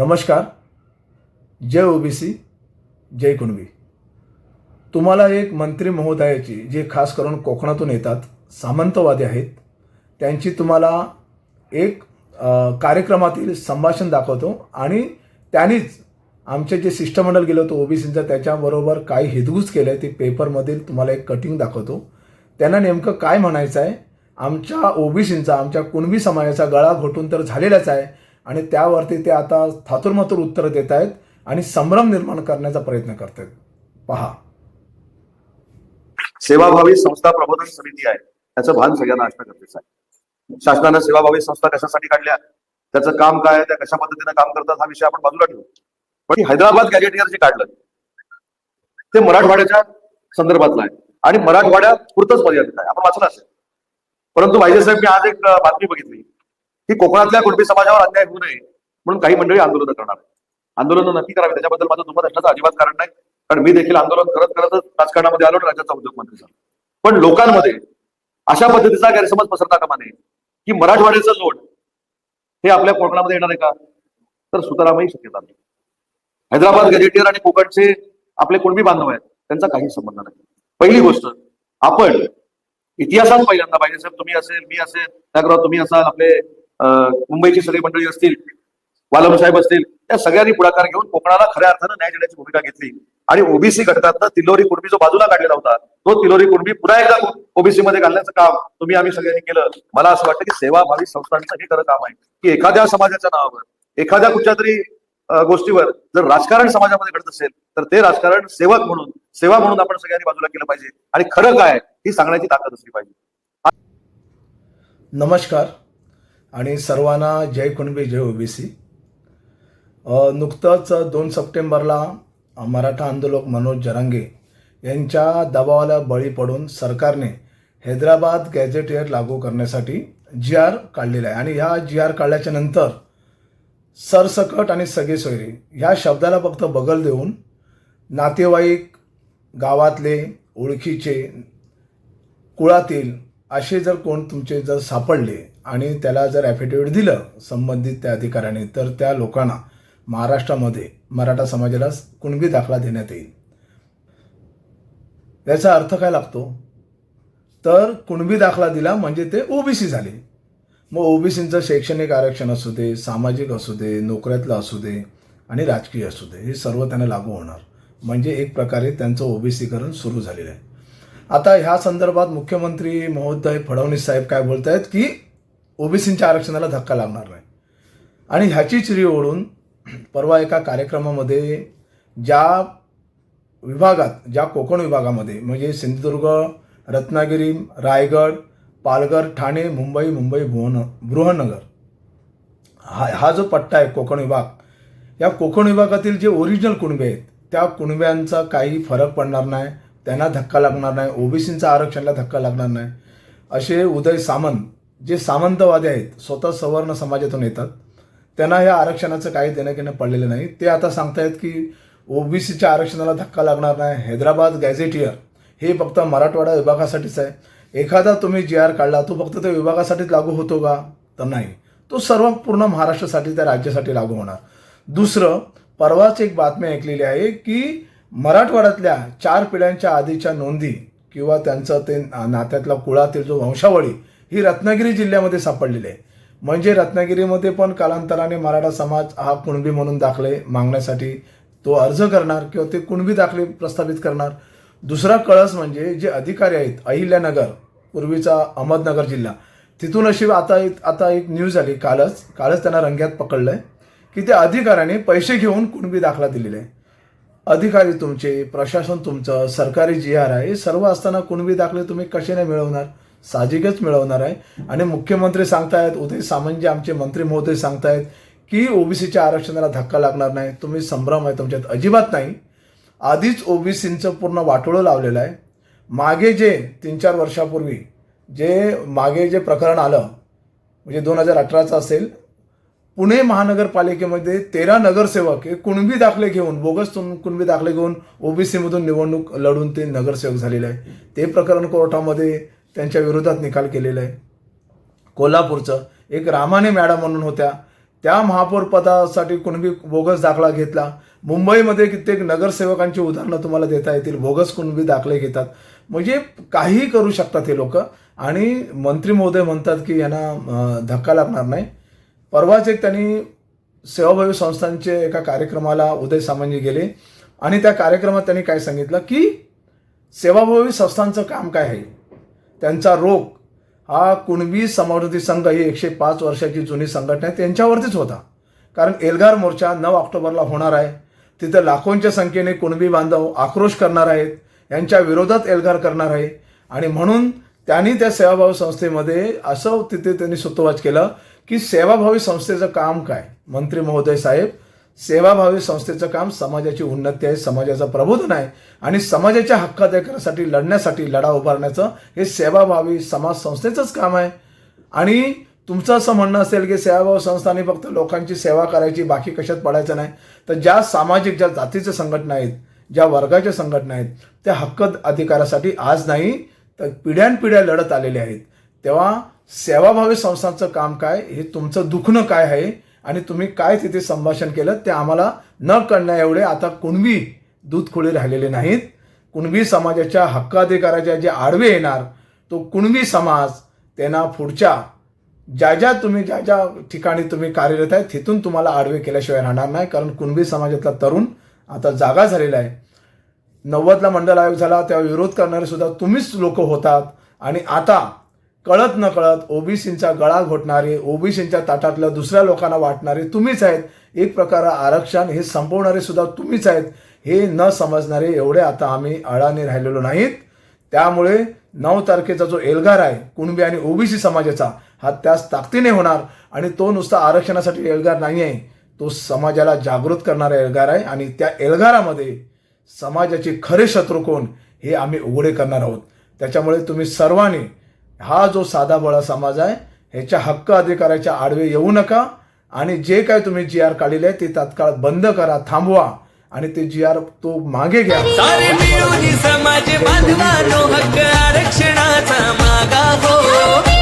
नमस्कार. जय ओबीसी जय कुणबी. तुम्हाला एक मंत्री महोदयाची जे खास करून कोकणातून येतात सामंतवादी आहेत त्यांची तुम्हाला एक कार्यक्रमातील संभाषण दाखवतो आणि त्यांनीच आमचे जे शिष्टमंडळ गेलं होतं ओबीसींचं त्याच्याबरोबर काय हिदगूज केलं आहे ते पेपरमधील तुम्हाला एक कटिंग दाखवतो. त्यांना नेमकं काय म्हणायचं आहे आमच्या ओबीसींचा आमच्या कुणबी समाजाचा गळा घोटून तर झालेलाच आहे आणि त्यावरती ते आता थातुरमातुर उत्तरं देत आहेत आणि संभ्रम निर्माण करण्याचा प्रयत्न करत आहेत पहा. सेवाभावी संस्था प्रबोधन समिती आहे. त्याचं भान सगळ्यांना असणं गरजेचं आहे. शासनानं सेवाभावी संस्था कशासाठी काढल्या? त्याचं काम काय आहे? त्या कशा पद्धतीनं काम करतात? हा विषय आपण बाजूला ठेवू. पण हैदराबाद गॅजेटियर जे काढलं ते मराठवाड्याच्या संदर्भातलं आहे. आणि मराठवाड्यात पुरतच मर्यादित आहे. आपण वाचलं असेल. परंतु भाईजे साहेब मी आज एक बातमी बघितली. की कोकणातल्या कुणबी समाजावर अन्याय होऊ नये म्हणून काही मंडळी आंदोलन करणार आंदोलन नक्की करावी त्याच्याबद्दल माझं दुमत असण्याचं अजिबात कारण नाही. कारण मी देखील आंदोलन करत करतच राजकारणामध्ये आलो राज्याचा उद्योगमंत्री झालो. पण लोकांमध्ये अशा पद्धतीचा गैरसमज पसरता कामा नये की मराठवाड्याचं लोट हे आपल्या कोकणामध्ये येणार आहे का? तर सुतारामही शक्यता नाही. हैदराबाद गॅजेटियर आणि कोकणचे आपले कुणबी बांधव आहेत त्यांचा काही संबंध नाही. पहिली गोष्ट आपण इतिहासात पहिल्यांदा पाहिजे साहेब तुम्ही असेल मी असेल त्याकरता तुम्ही असाल आपले मुंबईची सगळी मंडळी असतील वालम साहेब असतील त्या सगळ्यांनी पुढाकार घेऊन कोकणाला खऱ्या अर्थानं न्याय देण्याची भूमिका घेतली. आणि ओबीसी घटकातनं तिलोरी कुणबी जो बाजूला काढलेला होता तो तिलोरी कुणबी पुन्हा एकदा ओबीसी मध्ये घालण्याचं काम तुम्ही आम्ही सगळ्यांनी केलं. मला असं वाटतं की सेवाभावी संस्थांचं हे खरं काम आहे. की एखाद्या समाजाच्या नावावर एखाद्या कुठच्या तरी गोष्टीवर जर राजकारण समाजामध्ये घडत असेल तर ते राजकारण सेवक म्हणून सेवा म्हणून आपण सगळ्यांनी बाजूला केलं पाहिजे. आणि खरं काय ही सांगण्याची ताकद असली पाहिजे. नमस्कार. आणि सर्वांना जय कुणबी जय ओबीसी. नुकतंच दोन सप्टेंबरला मराठा आंदोलक मनोज जरांगे यांच्या दबावाला बळी पडून सरकारने हैदराबाद गॅजेटियर लागू करण्यासाठी जी आर काढलेला आहे. आणि ह्या जी आर काढल्याच्या नंतर सरसकट आणि सगळे सोयरे ह्या शब्दाला फक्त बगल देऊन नातेवाईक गावातले ओळखीचे कुळातील असे जर कोण तुमचे जर सापडले आणि त्याला जर ॲफिडेविट दिलं संबंधित त्या अधिकाऱ्याने तर त्या लोकांना महाराष्ट्रामध्ये मराठा समाजाला कुणबी दाखला देण्यात येईल. याचा अर्थ काय लागतो? तर कुणबी दाखला दिला म्हणजे ते ओबीसी झाले. मग ओबीसींचं शैक्षणिक आरक्षण असू दे सामाजिक असू दे नोकऱ्यातलं असू दे आणि राजकीय असू दे हे सर्व त्यांना लागू होणार. म्हणजे एक प्रकारे त्यांचं ओबीसीकरण सुरू झालेलं आहे. आता ह्या संदर्भात मुख्यमंत्री महोदय फडणवीस साहेब काय बोलत आहेत की ओबीसींच्या आरक्षणाला धक्का लागणार नाही. आणि ह्याचीच री ओढून परवा एका कार्यक्रमामध्ये ज्या विभागात ज्या कोकण विभागामध्ये म्हणजे सिंधुदुर्ग रत्नागिरी रायगड पालघर ठाणे मुंबई मुंबई भुवन बृहनगर हा हा जो पट्टा आहे कोकण विभाग या कोकण विभागातील जे ओरिजिनल कुणबे आहेत त्या कुणब्यांचा काही फरक पडणार नाही. त्यांना धक्का लागणार नाही ओबीसींचा आरक्षणाला धक्का लागणार नाही. असे उदय सामंत जे सामंतवादी आहेत स्वतः सवर्ण समाजातून येतात. त्यांना या आरक्षणाचं काही देणं घेणं पडलेलं नाही. ते आता सांगतायत की ओबीसीच्या आरक्षणाला धक्का लागणार नाही. हैदराबाद गॅझेटियर हे फक्त मराठवाडा विभागासाठीच आहे. एखादा तुम्ही जी आर काढला तो फक्त त्या विभागासाठीच लागू होतो का? तर नाही. तो सर्व पूर्ण महाराष्ट्रासाठी त्या राज्यासाठी लागू होणार. दुसरं परवाच एक बातमी ऐकलेली आहे की मराठवाड्यातल्या चार पिढ्यांच्या आधीच्या नोंदी किंवा त्यांचं ते नात्यातला कुळातील जो वंशावळी ही रत्नागिरी जिल्ह्यामध्ये सापडलेली आहे. म्हणजे रत्नागिरीमध्ये पण कालांतराने मराठा समाज हा कुणबी म्हणून दाखले मागण्यासाठी तो अर्ज करणार किंवा ते कुणबी दाखले प्रस्थापित करणार. दुसरा कळस म्हणजे जे अधिकारी आहेत अहिल्यानगर पूर्वीचा अहमदनगर जिल्हा. तिथून अशी आता एक आता एक न्यूज आली कालच कालच त्यांना रंग्यात पकडलं आहे की त्या अधिकाऱ्याने पैसे घेऊन कुणबी दाखला दिलेला आहे. अधिकारी तुमचे प्रशासन तुमचं सरकारी जी आर आहे हे सर्व असताना कुणबी दाखले तुम्ही कसे नाही मिळवणार? साहजिकच मिळवणार आहे. आणि मुख्यमंत्री सांगतायत उदय सामंत जे आमचे मंत्री महोदय सांगतायत की ओबीसीच्या आरक्षणाला धक्का लागणार नाही. तुम्ही संभ्रम आहे तुमच्यात. अजिबात नाही. आधीच ओबीसींचं पूर्ण वाटोळं लावलेलं आहे. मागे जे तीन चार वर्षापूर्वी जे मागे जे प्रकरण आलं म्हणजे दोन हजार अठराचं असेल पुणे महानगरपालिकेमध्ये तेरा नगरसेवक हे कुणबी दाखले घेऊन बोगस कुणबी दाखले घेऊन ओबीसीमधून निवडणूक लढून ते नगरसेवक झालेले आहे ते प्रकरण कोर्टामध्ये त्यांच्या विरोधात निकाल केलेला आहे. कोल्हापूरचं एक रामाने मॅडम म्हणून होत्या. त्या महापौरपदासाठी कुणबी बोगस दाखला घेतला. मुंबईमध्ये कित्येक नगरसेवकांची उदाहरणं तुम्हाला देता येतील. बोगस कुणबी दाखले घेतात. म्हणजे काहीही करू शकतात हे लोक. आणि मंत्री महोदय म्हणतात की यांना धक्का लागणार नाही. परवाच एक त्यांनी सेवाभावी संस्थांचे एका कार्यक्रमाला उदय सामंजी गेले. आणि त्या कार्यक्रमात त्यांनी काय सांगितलं की सेवाभावी संस्थांचं काम काय आहे? त्यांचा रोग हा कुणबी समावृत्ती संघ ही एकशे पाच वर्षाची जुनी संघटना आहे त्यांच्यावरतीच होता. कारण एल्गार मोर्चा नऊ ऑक्टोबरला होणार आहे. तिथं लाखोंच्या संख्येने कुणबी बांधव आक्रोश करणार आहेत. यांच्या विरोधात एल्गार करणार आहे. आणि म्हणून त्यांनी त्या सेवाभावी संस्थेमध्ये असं तिथे त्यांनी सुतोवाच केलं की सेवाभावी संस्थेचं काम काय? मंत्री महोदय साहेब सेवाभावी संस्थेचं काम समाजाची उन्नती आहे समाजाचं प्रबोधन आहे आणि समाजाच्या हक्काधिकारासाठी लढण्यासाठी लढा उभारण्याचं हे सेवाभावी समाज संस्थेचंच काम आहे. आणि तुमचं असं म्हणणं असेल की सेवाभाव संस्थांनी फक्त लोकांची सेवा करायची बाकी कशात पडायचं नाही. तर ज्या सामाजिक ज्या जातीच्या संघटना आहेत ज्या वर्गाच्या संघटना आहेत त्या हक्क अधिकारासाठी आज नाही तर पिढ्यानपिढ्या लढत आलेल्या आहेत. तेव्हा सेवाभावी संस्थांचं काम काय हे तुमचं दुखणं काय आहे आणि तुम्ही काय तिथे संभाषण केलं ते आम्हाला न कळण्या एवढे आता कुणबी दूध खोळी राहिलेले नाहीत. कुणबी समाजाच्या हक्काधिकाराच्या जे आडवे येणार तो कुणबी समाज त्यांना पुढच्या ज्या ज्या तुम्ही ज्या ज्या ठिकाणी तुम्ही कार्यरत आहे तिथून तुम्हाला आडवे केल्याशिवाय राहणार नाही कारण कुणबी समाजातला तरुण आता जागा झालेला आहे. नव्वदला मंडल आयोग झाला तेव्हा विरोध करणारे सुद्धा तुम्हीच लोक होतात. आणि आता कळत न कळत ओबीसींचा गळा घोटणारे ओबीसींच्या ताटातल्या दुसऱ्या लोकांना वाटणारे तुम्हीच आहेत. एक प्रकार आरक्षण हे संपवणारे सुद्धा तुम्हीच आहेत. हे न समजणारे एवढे आता आम्ही अडाणी राहिलेलो नाहीत. त्यामुळे नऊ तारखेचा जो एल्गार आहे कुणबी आणि ओबीसी समाजाचा हा त्याच ताकदीने होणार आणि तो नुसता आरक्षणासाठी एल्गार नाही आहे तो समाजाला जागृत करणारा एल्गार आहे आणि त्या एल्गारामध्ये समाजाचे खरे शत्रू कोण हे आम्ही उघडे करणार आहोत. त्याच्यामुळे तुम्ही सर्वांनी हा जो साधा बळा समाज आहे ह्याच्या हक्क अधिकाराच्या आडवे येऊ नका आणि जे काय तुम्ही जी आर काढलेले आहे ते तात्काळ बंद करा थांबवा आणि ते जी आर तो मागे घ्या. समाज आरक्षणाचा मागा हो.